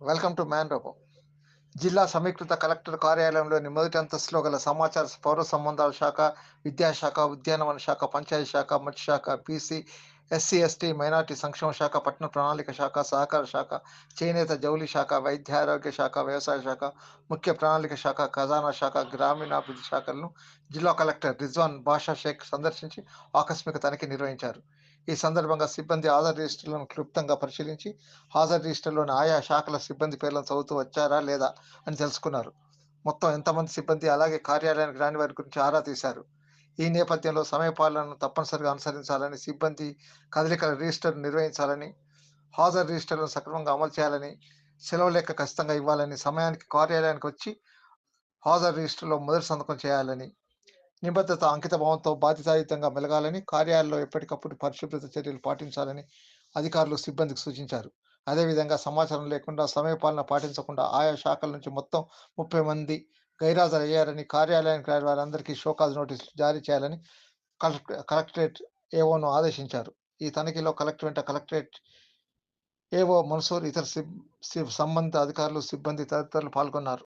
Welcome to man robo జిల్లా సమీకృత collector కార్యాలయంలోని మొదటి అంతస్తులో గల సమాచార పౌర సంబంధాల శాఖ విద్యాశాఖ ఉద్యానవన శాఖ పంచాయతీ శాఖ మత్స్యశాఖ పీసీ ఎస్సీ ఎస్టీ మైనార్టీ సంక్షేమ శాఖ పట్టణ ప్రణాళిక శాఖ సహకార శాఖ చేనేత జౌలి శాఖ వైద్య ఆరోగ్య శాఖ వ్యవసాయ శాఖ ముఖ్య ప్రణాళిక శాఖ ఖజానా శాఖ గ్రామీణాభివృద్ధి శాఖలను జిల్లా కలెక్టర్ రిజ్వాన్ బాషా షేక్ సందర్శించి ఆకస్మిక తనిఖీ నిర్వహించారు. ఈ సందర్భంగా సిబ్బంది ఆధార్ రిజిస్టర్లను క్లుప్తంగా పరిశీలించి ఆధార్ రిజిస్టర్లోని ఆయా శాఖల సిబ్బంది పేర్లను చదువుతూ వచ్చారా లేదా అని తెలుసుకున్నారు. మొత్తం ఎంతమంది సిబ్బంది అలాగే కార్యాలయానికి రాని వారి గురించి ఆరా తీశారు. ఈ నేపథ్యంలో సమయపాలనను తప్పనిసరిగా అనుసరించాలని సిబ్బంది కదలికల రిజిస్టర్ నిర్వహించాలని హాజరు రిజిస్టర్లను సక్రమంగా అమలు చేయాలని సెలవు లెక్క ఖచ్చితంగా ఇవ్వాలని సమయానికి కార్యాలయానికి వచ్చి హాజరు రిజిస్టర్లో మొదటి సంతకం చేయాలని నిబద్ధత అంకిత భావంతో బాధ్యతాయుతంగా మెలగాలని కార్యాలయంలో ఎప్పటికప్పుడు పరిశుభ్రత చర్యలు పాటించాలని అధికారులు సిబ్బందికి సూచించారు. అదేవిధంగా సమాచారం లేకుండా సమయపాలన పాటించకుండా ఆయా శాఖల నుంచి మొత్తం ముప్పై మంది గైరాజరయ్యారని కార్యాలయానికి రాని వారందరికీ షోకాజ్ నోటీసులు జారీ చేయాలని కలెక్టరేట్ ఏఓను ఆదేశించారు. ఈ తనిఖీలో కలెక్టర్ వెంట కలెక్టరేట్ ఏవో మన్సూర్ ఇతర సిబ్ సిబ్ సంబంధిత అధికారులు సిబ్బంది తదితరులు పాల్గొన్నారు.